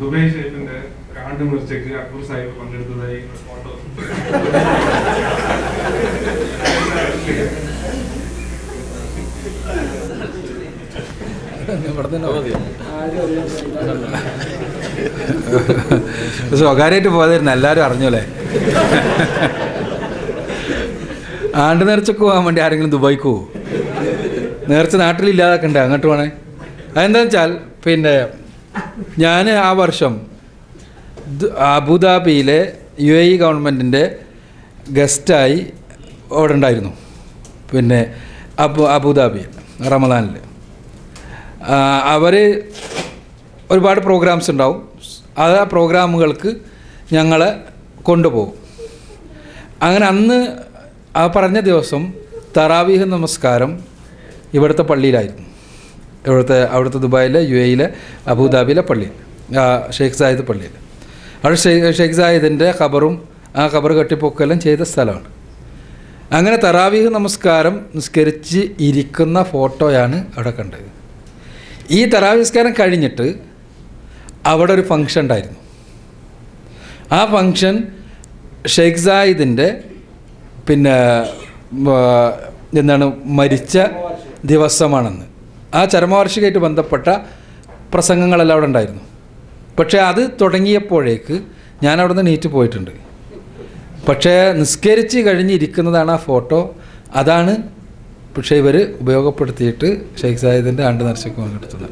Dubai ഷെയ്ഖിന്റെ ആണ്ട് മുറിച്ചേക്ക് അക്ബർ സാഹിബ് പങ്കെടുത്തതായി ഫോട്ടോ. സ്വകാര്യമായിട്ട് പോകാതിരുന്ന എല്ലാവരും അറിഞ്ഞല്ലേ? ആണ്ട് നേർച്ചക്ക് പോകാൻ വേണ്ടി ആരെങ്കിലും ദുബായിക്ക്? പോകും നേർച്ച നാട്ടിലില്ലാതൊക്കെ അങ്ങോട്ട് പോണേ. അതെന്താണെന്ന് വെച്ചാൽ പിന്നെ ഞാൻ ആ വർഷം അബുദാബിയിലെ യു എ ഇ ഗവൺമെന്റിന്റെ ഗസ്റ്റായി അവിടെ ഉണ്ടായിരുന്നു. പിന്നെ അബു അബുദാബി റമദാനിൽ അവർ ഒരുപാട് പ്രോഗ്രാംസ് ഉണ്ടാവും. അത് ആ പ്രോഗ്രാമുകൾക്ക് ഞങ്ങളെ കൊണ്ടുപോകും. അങ്ങനെ അന്ന് ആ പറഞ്ഞ ദിവസം തറാവീഹ് നമസ്കാരം ഇവിടുത്തെ പള്ളിയിലായിരുന്നു. ഇവിടുത്തെ അവിടുത്തെ ദുബായിലെ യു എയിലെ അബുദാബിയിലെ പള്ളിയിൽ ഷെയ്ഖ് സായിദ് പള്ളിയിൽ അവിടെ ഷെയ്ഖ് സായിദിന്റെ ഖബറും ആ ഖബർ കെട്ടിപ്പൊക്കെല്ലാം ചെയ്ത സ്ഥലമാണ്. അങ്ങനെ തറാവീഹ് നമസ്കാരം നിസ്കരിച്ച് ഇരിക്കുന്ന ഫോട്ടോയാണ് അവിടെ കണ്ടത്. ഈ തറാവീഹ് നിസ്കാരം കഴിഞ്ഞിട്ട് അവിടെ ഒരു ഫങ്ഷൻ ഉണ്ടായിരുന്നു. ആ ഫങ്ഷൻ ഷെയ്ഖ് സായിദിന്റെ പിന്നെ എന്താണ് മരിച്ച ദിവസമാണെന്ന്. ആ ചരമവാർഷികമായിട്ട് ബന്ധപ്പെട്ട പ്രസംഗങ്ങളെല്ലാം അവിടെ ഉണ്ടായിരുന്നു. പക്ഷേ അത് തുടങ്ങിയപ്പോഴേക്ക് ഞാൻ അവിടെ നിന്ന് നീറ്റ് പോയിട്ടുണ്ട്. പക്ഷേ നിസ്കരിച്ച് കഴിഞ്ഞിരിക്കുന്നതാണ് ആ ഫോട്ടോ. അതാണ് പക്ഷേ ഇവർ ഉപയോഗപ്പെടുത്തിയിട്ട് ഷെയ്ഖ് സായിദിന്റെ ആണ്ട് നേർച്ചയ്ക്ക് പങ്കെടുത്തത്